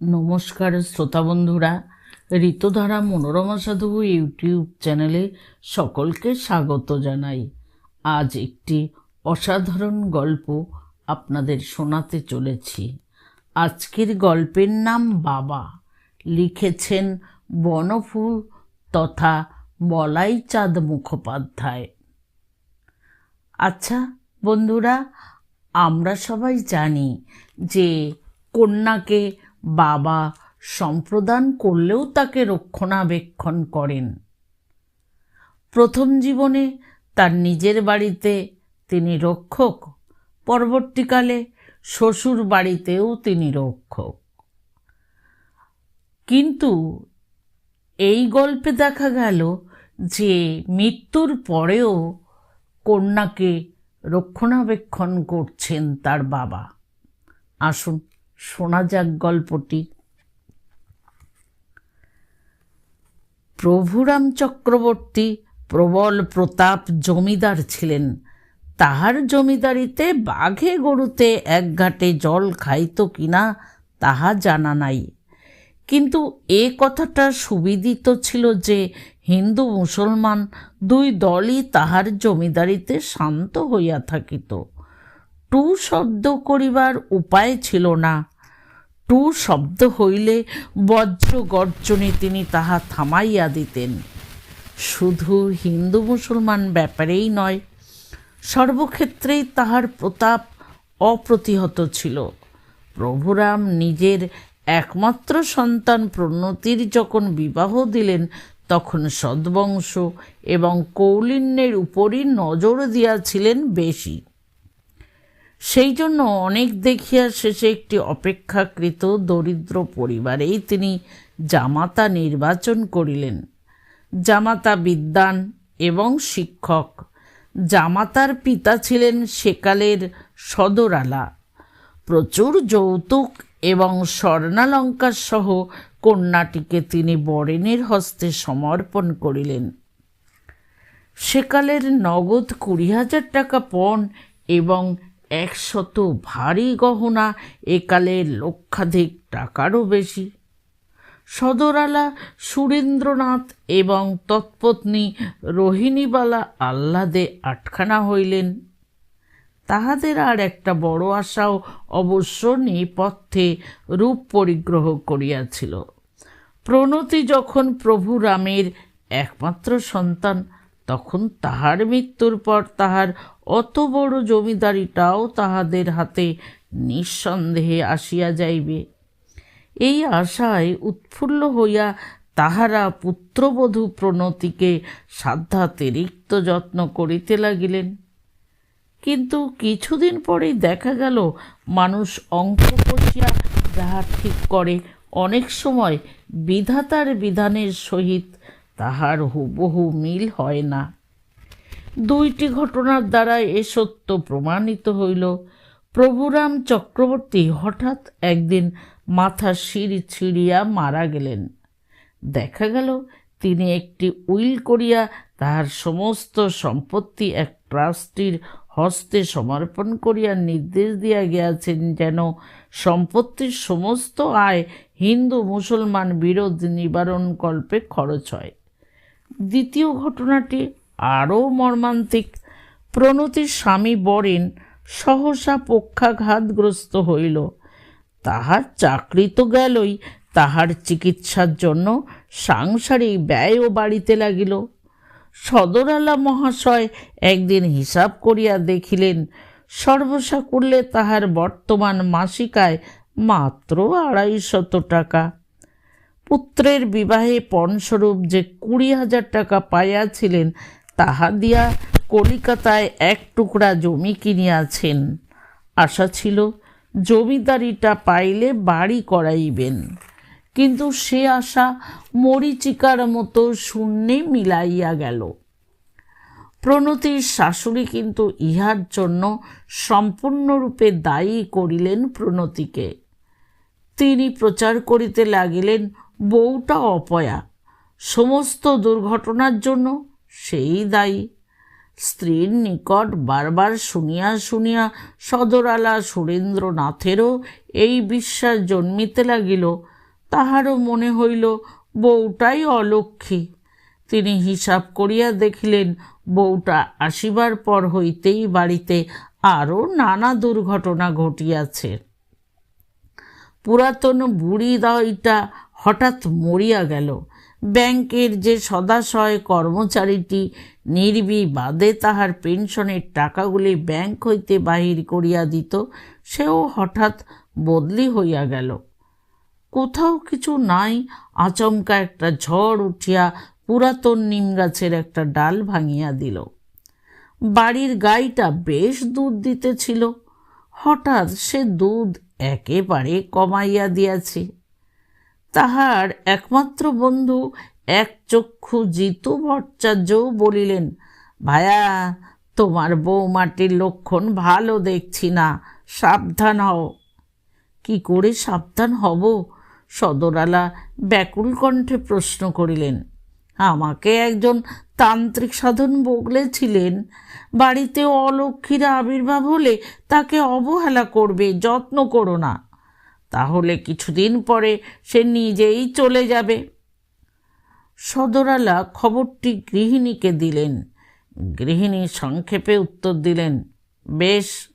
নমস্কার শ্রোতা বন্ধুরা, ঋতুধারা মনোরমা সাধু ইউটিউব চ্যানেলে সকলকে স্বাগত জানাই। আজ একটি অসাধারণ গল্প আপনাদের শোনাতে চলেছি। আজকের গল্পের নাম বাবা। লিখেছেন বনফুল তথা বলাই চাঁদ মুখোপাধ্যায়। আচ্ছা বন্ধুরা, আমরা সবাই জানি যে কন্যাকে বাবা সম্প্রদান করলেও তাকে রক্ষণাবেক্ষণ করেন। প্রথম জীবনে তার নিজের বাড়িতে তিনি রক্ষক, পরবর্তীকালে শ্বশুর বাড়িতেও তিনি রক্ষক। কিন্তু এই গল্পে দেখা গেল যে মৃত্যুর পরেও কন্যাকে রক্ষণাবেক্ষণ করছেন তার বাবা। আসুন শোনা যাক গল্পটি। প্রভুরাম চক্রবর্তী প্রবল প্রতাপ জমিদার ছিলেন। তাহার জমিদারিতে বাঘে গরুতে এক ঘাটে জল খাইত কিনা তাহা জানা নাই। কিন্তু এ কথাটা সুবিদিত ছিল যে হিন্দু মুসলমান দুই দলই তাহার জমিদারিতে শান্ত হইয়া থাকিত। টু শব্দ করিবার উপায় ছিল না। টু শব্দ হইলে বজ্র গর্জনে তিনি তাহা থামাইয়া দিতেন। শুধু হিন্দু মুসলমান ব্যাপারেই নয়, সর্বক্ষেত্রেই তাহার প্রতাপ অপ্রতিহত ছিল। প্রভুরাম নিজের একমাত্র সন্তান প্রণতির যখন বিবাহ দিলেন, তখন সদ্বংশ এবং কৌলিন্যের উপরই নজর দিয়াছিলেন বেশি। সেই জন্য অনেক দেখিয়া শেষে একটি অপেক্ষাকৃত দরিদ্র পরিবারেই তিনি জামাতা নির্বাচন করিলেন। জামাতা বিদ্বান এবং শিক্ষক। জামাতার পিতা ছিলেন সেকালের সদরালা। প্রচুর যৌতুক এবং স্বর্ণালঙ্কার সহ কন্যাটিকে তিনি বরেনের হস্তে সমর্পণ করিলেন। সেকালের নগদ কুড়ি হাজার টাকা পণ এবং একশত ভারী গহনা একালের লক্ষাধিক টাকারও বেশি। সদরালা সুরেন্দ্রনাথ এবং তৎপত্নী রোহিণীবালা আহ্লাদে আটখানা হইলেন। তাহাদের আর একটা বড় আশাও অবশ্য নেপথ্যে রূপ পরিগ্রহ করিয়াছিল। প্রণতি যখন প্রভু রামের একমাত্র সন্তান তখন তাহার মৃত্যুর পর তাহার অত বড় জমিদারিটাও তাহাদের হাতে নিঃসন্দেহে আসিয়া যাইবে। এই আশায় উৎফুল্ল হইয়া তাহারা পুত্রবধূ প্রণতিকে সাধ্যাতিরিক্ত যত্ন করিতে লাগিলেন। কিন্তু কিছুদিন পরেই দেখা গেল, মানুষ অঙ্ক কষিয়া যাহা ঠিক করে, অনেক সময় বিধাতার বিধানের সহিত তাহার হুবহু মিল হয় না। দুইটি ঘটনার দ্বারা এ সত্য প্রমাণিত হইল। প্রভুরাম চক্রবর্তী হঠাৎ একদিন মাথা সিঁড়ি ছিঁড়িয়া মারা গেলেন। দেখা গেল, তিনি একটি উইল করিয়া তাহার সমস্ত সম্পত্তি এক ট্রাস্টির হস্তে সমর্পণ করিয়া নির্দেশ দিয়া গিয়াছেন যেন সম্পত্তির সমস্ত আয় হিন্দু মুসলমান বিরোধ নিবারণ কল্পে খরচ হয়। দ্বিতীয় ঘটনাটি আরও মর্মান্তিক। প্রণতির স্বামী বরেন সহসা পক্ষাঘাতগ্রস্ত হইল। তাহার চাকরি তো গেলই, তাহার চিকিৎসার জন্য সাংসারিক ব্যয়ও বাড়িতে লাগিল। সদরালা মহাশয় একদিন হিসাব করিয়া দেখিলেন, সর্বসা করলে তাহার বর্তমান মাসিকায় মাত্র আড়াইশত টাকা। পুত্রের বিবাহে পণস্বরূপ যে কুড়ি হাজার টাকা পাইয়াছিলেন, তাহা দিয়া কলিকাতায় এক টুকরা জমি কিনিয়াছেন। আশা ছিল জমিদারিটা পাইলে বাড়ি করাইবেন। কিন্তু সে আশা মরিচিকার মতো শূন্যে মিলাইয়া গেল। প্রণতির শাশুড়ি কিন্তু ইহার জন্য সম্পূর্ণরূপে দায়ী করিলেন প্রণতিকে। তিনি প্রচার করিতে লাগিলেন বউটা অপয়া। সমস্ত দুর্ঘটনার জন্য সেই দায়ী। স্ত্রীর নিকট বারবার শুনিয়া শুনিয়া সদরালা সুরেন্দ্রনাথেরও এই বিশ্বাস জন্মিতে লাগিল। তাহারও মনে হইল, বউটাই অলক্ষী তিনি হিসাব করিয়া দেখিলেন, বউটা আসিবার পর হইতেই বাড়িতে আরও নানা দুর্ঘটনা ঘটিয়াছে। পুরাতন বুড়ি দাইটা হঠাৎ মরিয়া গেল। ব্যাংকের যে সদাশয় কর্মচারীটি নির্বিবাদে তাহার পেনশনের টাকাগুলি ব্যাংক হইতে বাহির করিয়া দিত, সেও হঠাৎ বদলি হইয়া গেল। কোথাও কিছু নাই, আচমকা একটা ঝড় উঠিয়া পুরাতন নিম গাছের একটা ডাল ভাঙিয়া দিল। বাড়ির গাইটা বেশ দুধ দিতেছিল। হঠাৎ সে দুধ একেবারে কমাইয়া দিয়াছে। তাহার একমাত্র বন্ধু এক চক্ষু জিতু ভট্টাচার্যও বলিলেন, ভায়া, তোমার বৌমাটির লক্ষণ ভালো দেখছি না, সাবধান হও। কি করে সাবধান হব? সদরালা ব্যাকুল কণ্ঠে প্রশ্ন করিলেন, আমাকে একজন তান্ত্রিক সাধন বগলেছিলেন বাড়িতে অলক্ষীর আবির্ভাব হলে তাকে অবহেলা করবে, যত্ন করো না। তাহলে কিছুদিন পরে সে নিজেই চলে যাবে। সদরালা খবরটি গৃহিণীকে দিলেন। গৃহিণী সংক্ষেপে উত্তর দিলেন, বেশ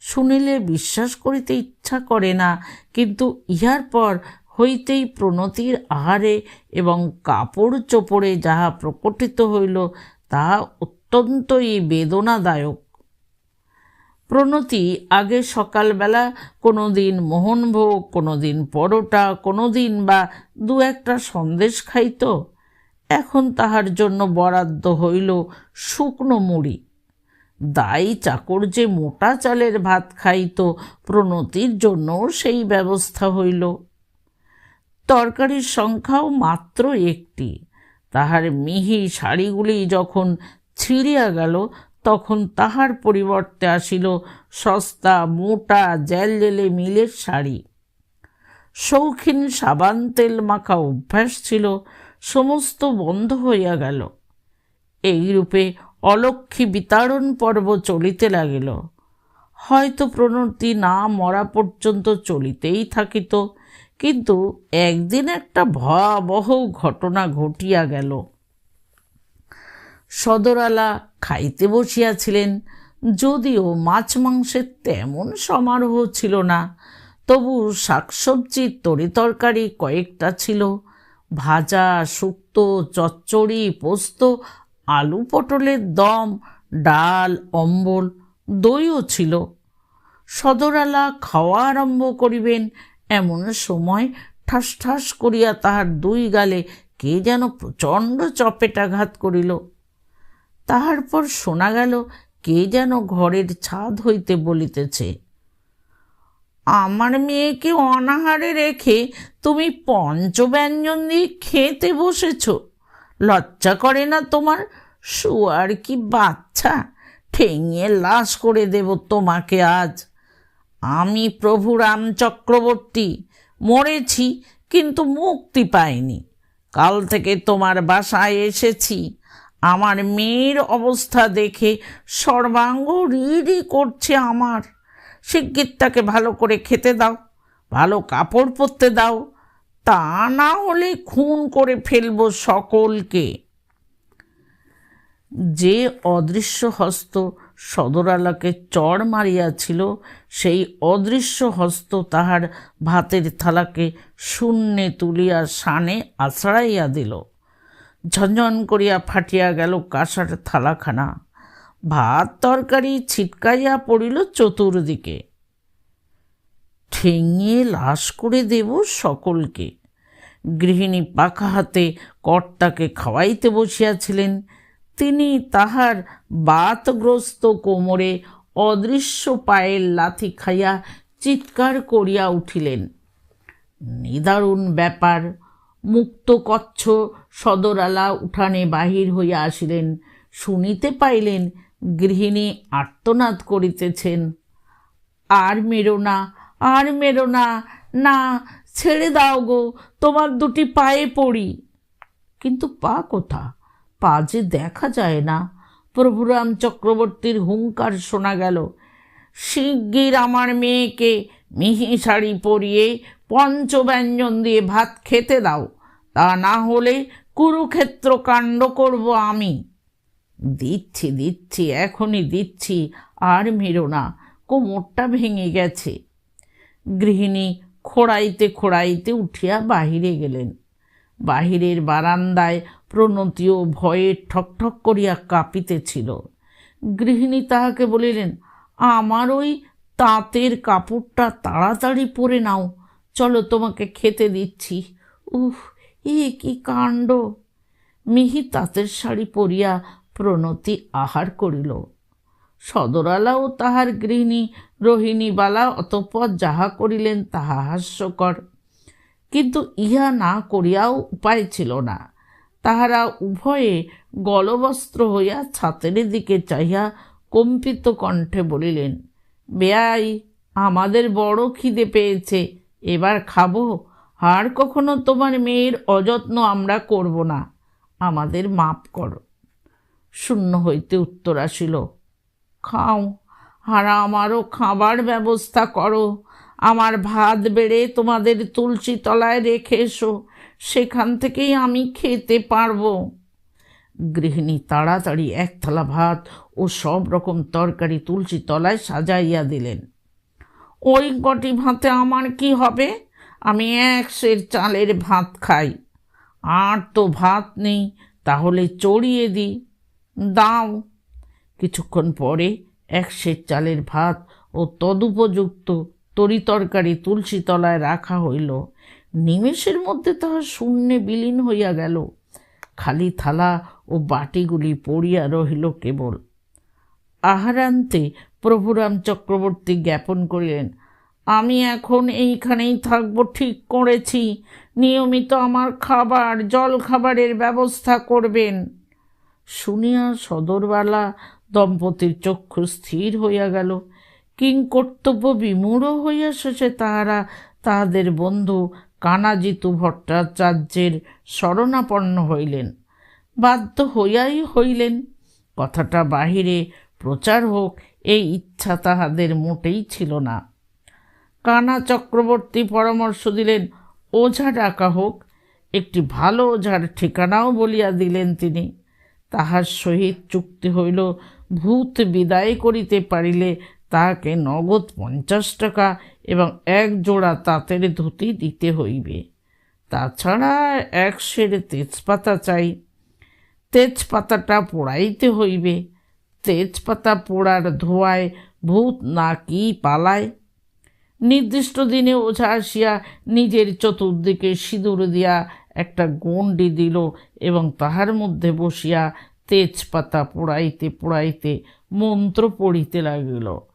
শুনিলে বিশ্বাস করিতে ইচ্ছা করে না, কিন্তু ইহার পর হইতেই প্রণতির আহারে এবং কাপড় চোপড়ে যাহা প্রকটিত হইল তাহা অত্যন্তই বেদনাদায়ক। প্রণতি, আগে সকালবেলা কোনো দিন মোহনভোগ কোনো দিন পরোটা কোনো দিন বা দু একটা সন্দেশ খাইত। এখন তাহার জন্য বরাদ্দ হইল শুকনো মুড়ি। দাই চাকর যে মোটা চালের ভাত খাইত, প্রণতির জন্যও সেই ব্যবস্থা হইল। তরকারির সংখ্যাও মাত্র একটি। তাহার মিহি শাড়িগুলি যখন ছিঁড়িয়া গেল তখন তাহার পরিবর্তে আসিল সস্তা মোটা জেলে মিলের শাড়ি। শৌখিন সাবান তেল মাখা অভ্যাস ছিল, সমস্ত বন্ধ হইয়া গেল। এইরূপে অলক্ষী বিতাড়ন পর্ব চলিতে লাগিল। হয়তো প্রণতি না মরা পর্যন্ত চলিতেই থাকিত, কিন্তু একদিন একটা ভয়াবহ ঘটনা ঘটিয়া গেল। সদরালা খাইতে বসিয়াছিলেন, যদিও মাছ মাংসের তেমন সমারোহ ছিল না। তবু শাকসবজির তরিতরকারি কয়েকটা ছিল। ভাজা, শুক্তো, চচ্চড়ি, পোস্ত, আলু পটলের দম, ডাল, অম্বল, দইও ছিল। সদরালা খাওয়া আরম্ভ করিবেন, এমন সময় ঠাস ঠাস করিয়া তাহার দুই গালে কে যেন প্রচণ্ড চপেটাঘাত করিল। তাহার পর শোনা গেল, কে যেন ঘরের ছাদ হইতে বলিতেছে, আমার মেয়েকে অনাহারে রেখে তুমি পঞ্চব্যঞ্জন দিয়ে খেতে বসেছ, লজ্জা করে না তোমার? শুয়ার কি বাচ্চা? ঠেঙিয়ে লাশ করে দেব তোমাকে আজ। আমি প্রভু রাম চক্রবর্তী, মরেছি কিন্তু মুক্তি পাইনি। কাল থেকে তোমার বাসায় এসেছি। আমার মেয়ের অবস্থা দেখে সর্বাঙ্গ রিডি করছে আমার। শিগগির তাকে ভালো করে খেতে দাও, ভালো কাপড় পরতে দাও, তা না হলে খুন করে ফেলব সকলকে। যে অদৃশ্য হস্ত সদরালাকে চড় মারিয়াছিল, সেই অদৃশ্য হস্ত তাহার ভাতের থালাকে শূন্যে তুলিয়া সানে আছড়াইয়া দিল। ঝনঝন করিয়া ফাটিয়া গেল কাঁসার থালাখানা। ভাত তরকারি ছিটকাইয়া পড়িল চতুর্দিকে। ঠেঙিয়ে লাশ করে দেব সকলকে। গৃহিণী পাখা হাতে কর্তাকে খাওয়াইতে বসিয়াছিলেন। তিনি তাহার বাতগ্রস্ত কোমরে অদৃশ্য পায়ের লাথি খাইয়া চিৎকার করিয়া উঠিলেন। নিদারুণ ব্যাপার মুক্ত কচ্ছ সদরালা উঠানে বাহির হইয়া আসিলেন। শুনিতে পাইলেন, গৃহিণী আর্তনাদ করিতেছেন। আর মেরো না, আর মেরো না না, ছেড়ে দাও গো, তোমার দুটি পায়ে পড়ি। কিন্তু পা কোথা? পা যে দেখা যায় না। প্রভুরাম চক্রবর্তীর হুঙ্কার শোনা গেল। শিগগির আমার মেয়েকে মিহি শাড়ি পরিয়ে পঞ্চব্যঞ্জন দিয়ে ভাত খেতে দাও। তা না হলে কুরুক্ষেত্র কাণ্ড করব আমি। দিচ্ছি দিচ্ছি, এখনই দিচ্ছি, আর মেরো না, কোমরটা ভেঙে গেছে। গৃহিণী খোড়াইতে খোড়াইতে উঠিয়া বাহিরে গেলেন। বাহিরের বারান্দায় প্রণতিও ভয়ে ঠকঠক করিয়া কাঁপিতেছিল। গৃহিণী তাহাকে বলিলেন আমার ওই তাঁতের কাপড়টা তাড়াতাড়ি পরে নাও। চলো তোমাকে খেতে দিচ্ছি। উফ, এ কি কাণ্ড। মিহি তাঁতের শাড়ি পরিয়া প্রণতি আহার করিল। সদরালাও তাহার গৃহিণী, রোহিণীবালা অতঃপর যাহা করিলেন তাহা হাস্যকর। কিন্তু ইহা না করিয়াও উপায় ছিল না। তাহারা উভয়ে গলবস্ত্র হইয়া ছাতের দিকে চাহিয়া কম্পিত কণ্ঠে বলিলেন, বেয়াই, আমাদের বড় খিদে পেয়েছে, এবার খাব। আর কখনো তোমার মেয়ের অযত্ন আমরা করব না, আমাদের মাপ করো। শূন্য হইতে উত্তর আসিল, খাও, আর আমারও খাবার ব্যবস্থা করো। আমার ভাত বেড়ে তোমাদের তুলসী তলায় রেখে এসো, সেখান থেকেই আমি খেতে পারব। গৃহিণী তাড়াতাড়ি এক থালা ভাত ও সব রকম তরকারি তুলসী তলায় সাজাইয়া দিলেন। ওই কটি ভাতে আমার কি হবে? আমি এক সের চালের ভাত খাই। আর তো ভাত নেই, তাহলে চড়িয়ে দিই দাও। কিছুক্ষণ পরে এক সের চালের ভাত ও তদুপযুক্ত তরিতরকারি তুলসী তলায় রাখা হইল। নিমেষের মধ্যে তাহা শূন্যে বিলীন হইয়া গেল। খালি থালা ও বাটিগুলি পড়িয়া রহিল কেবল। আহারান্তে প্রভুরাম চক্রবর্তী জ্ঞাপন করিলেন, আমি এখন এইখানেই থাকব, ঠিক করেছি। নিয়মিত আমার খাবার জল খাবারের ব্যবস্থা করবেন। শুনিয়া সদরবালা দম্পতির চক্ষু স্থির হইয়া গেল। কিং কর্তব্য বিমূঢ় হইয়া শেষে তাহারা তাহাদের বন্ধু কানাজিতু ভট্টাচার্যের শরণাপন্ন হইলেন। বাধ্য হইয়াই হইলেন। কথাটা বাহিরে প্রচার হোক, এই ইচ্ছা তাহাদের মোটেই ছিল না। কানা চক্রবর্তী পরামর্শ দিলেন, ওঝা ডাকা হোক, একটি ভালো ওঝার ঠিকানাও বলিয়া দিলেন তিনি। তাহার সহিত চুক্তি হইল, ভূত বিদায় করিতে পারিলে তাহাকে নগদ পঞ্চাশ টাকা এবং এক জোড়া তাঁতের ধুতি দিতে হইবে। তাছাড়া এক সের তেজপাতা চাই। তেজপাতাটা পোড়াইতে হইবে। তেজপাতা পোড়ার ধোয়ায় ভূত না কি পালায়? নির্দিষ্ট দিনে ওঝা আসিয়া নিজের চতুর্দিকে সিঁদুর দিয়া একটা গণ্ডি দিল এবং তাহার মধ্যে বসিয়া তেজপাতা পোড়াইতে পোড়াইতে মন্ত্র পড়িতে লাগিল।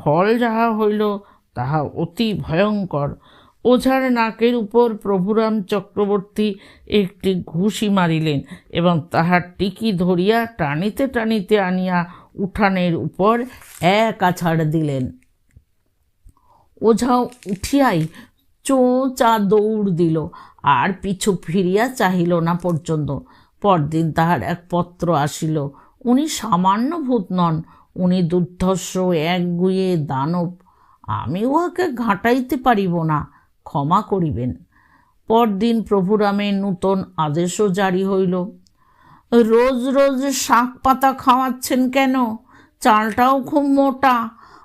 ফল যাহা হইল, তাহা অতি ভয়ঙ্কর। ওঝার নাকের উপর প্রভুরাম চক্রবর্তী একটি ঘুষি মারিলেন এবং তাহার টিকি ধরিয়া টানিতে টানিতে আনিয়া উঠানের উপর এক আছাড় দিলেন। ওঝা উঠিয়াই চোঁচা দৌড় দিল, আর পিছু ফিরিয়া চাহিল না পর্যন্ত। পরদিন তাহার এক পত্র আসিল, উনি সামান্য ভূত নন উনি দুর্ধর্ষ এক গুয়ে দানব। আমি উহাকে ঘাঁটাইতে পারিব না, ক্ষমা করিবেন। পরদিন প্রভুরামের নূতন আদেশও জারি হইল। রোজ রোজ শাক পাতা খাওয়াচ্ছেন কেন? চালটাও খুব মোটা।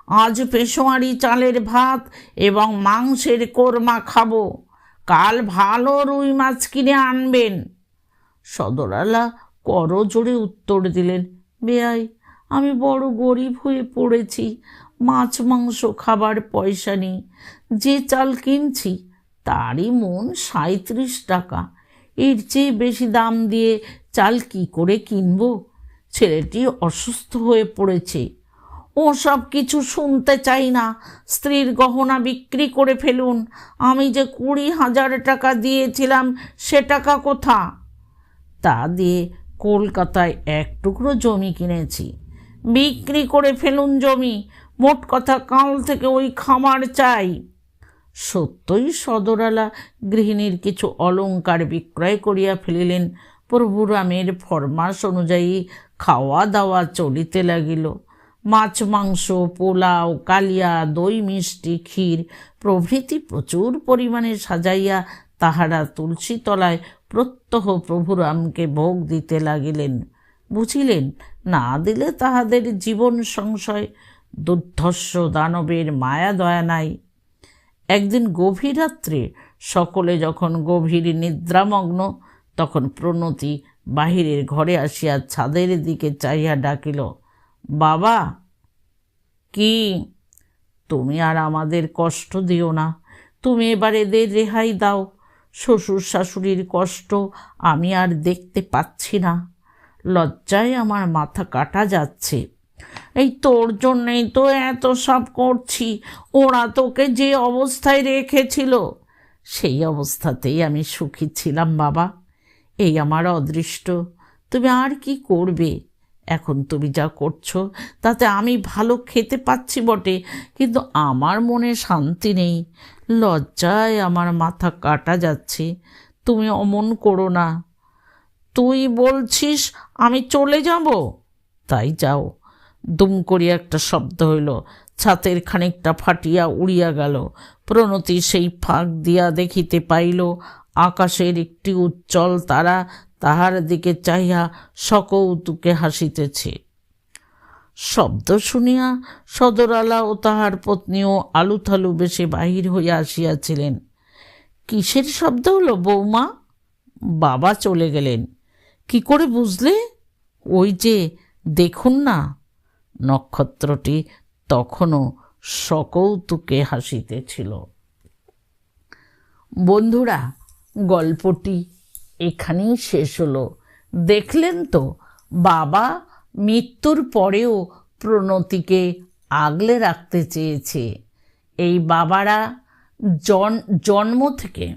আজ পেশোয়ারি চালের ভাত এবং মাংসের কোরমা খাব। কাল ভালো রুই মাছ কিনে আনবেন। সদরালা করজোড়ে উত্তর দিলেন বেয়াই আমি বড় গরিব হয়ে পড়েছি, মাছ, মাংস, খাবার, পয়সা নেই। যে চাল কিনছি, তারই মন সাঁত্রিশ টাকা। এর চেয়ে বেশি দাম দিয়ে চাল কি করে কিনব? ছেলেটি অসুস্থ হয়ে পড়েছে। ও সব কিছু শুনতে চাই না। স্ত্রীর গহনা বিক্রি করে ফেলুন। আমি যে কুড়ি হাজার টাকা দিয়েছিলাম, সে টাকা কোথা? তা দিয়ে কলকাতায় এক টুকরো জমি কিনেছি। বিক্রি করে ফেলুন জমি। মোট কথা কাল থেকে ওই খামার চাই। সত্যই সদরালা গৃহিণীর কিছু অলঙ্কার বিক্রয় করিয়া ফেলিলেন। প্রভুরামের ফরমাস অনুযায়ী খাওয়া দাওয়া চলিতে লাগিল। মাছ, মাংস, পোলাও, কালিয়া, দই, মিষ্টি, ক্ষীর প্রভৃতি প্রচুর পরিমাণে সাজাইয়া তাহারা তুলসী তলায় প্রত্যহ প্রভুরামকে ভোগ দিতে লাগিলেন। বুঝিলেন না দিলে তাহাদের জীবন সংশয়, দুর্ধর্ষ, দানবের মায়া, দয়া নাই। একদিন গভীর রাত্রে সকলে যখন গভীর নিদ্রামগ্ন, তখন প্রণতি বাহিরের ঘরে আসিয়া ছাদের দিকে চাইয়া ডাকিল, বাবা, কি? তুমি আর আমাদের কষ্ট দিও না। তুমি এবার এদের রেহাই দাও। শ্বশুর শাশুড়ির কষ্ট আমি আর দেখতে পাচ্ছি না। লজ্জায় আমার মাথা কাটা যাচ্ছে। এই তোর জন্যেই তো এত সব করছি। ওরা তোকে যে অবস্থায় রেখেছিল, সেই অবস্থাতেই আমি সুখী ছিলাম, বাবা। এই আমার অদৃষ্ট। তুমি আর কি করবে? এখন তুমি যা করছ, তাতে আমি ভালো খেতে পাচ্ছি বটে, কিন্তু আমার মনে শান্তি নেই। লজ্জায় আমার মাথা কাটা যাচ্ছে। তুমি অমন করো না। তুই বলছিস আমি চলে যাব? তাই যাও। দুম করিয়া একটা শব্দ হইল। ছাতের খানিকটা ফাটিয়া উড়িয়া গেল। প্রণতি সেই ফাঁক দিয়া দেখিতে পাইল, আকাশের একটি উজ্জ্বল তারা তাহার দিকে চাহিয়া সকৌতুকে হাসিতেছে। শব্দ শুনিয়া সদরালা ও তাহার পত্নীও আলুথালু বেশে বাহির হইয়া আসিয়াছিলেন। কিসের শব্দ হলো বৌমা? বাবা চলে গেলেন। কি করে বুঝলে? ওই যে দেখুন না, নক্ষত্রটি তখনও সকৌতুকে হাসিতেছিল। বন্ধুরা, গল্পটি এখানেই শেষ হলো। দেখলেন তো, বাবা মৃত্যুর পরেও প্রণতিকে আগলে রাখতে চেয়েছে। এই বাবারা জন, জন্ম থেকে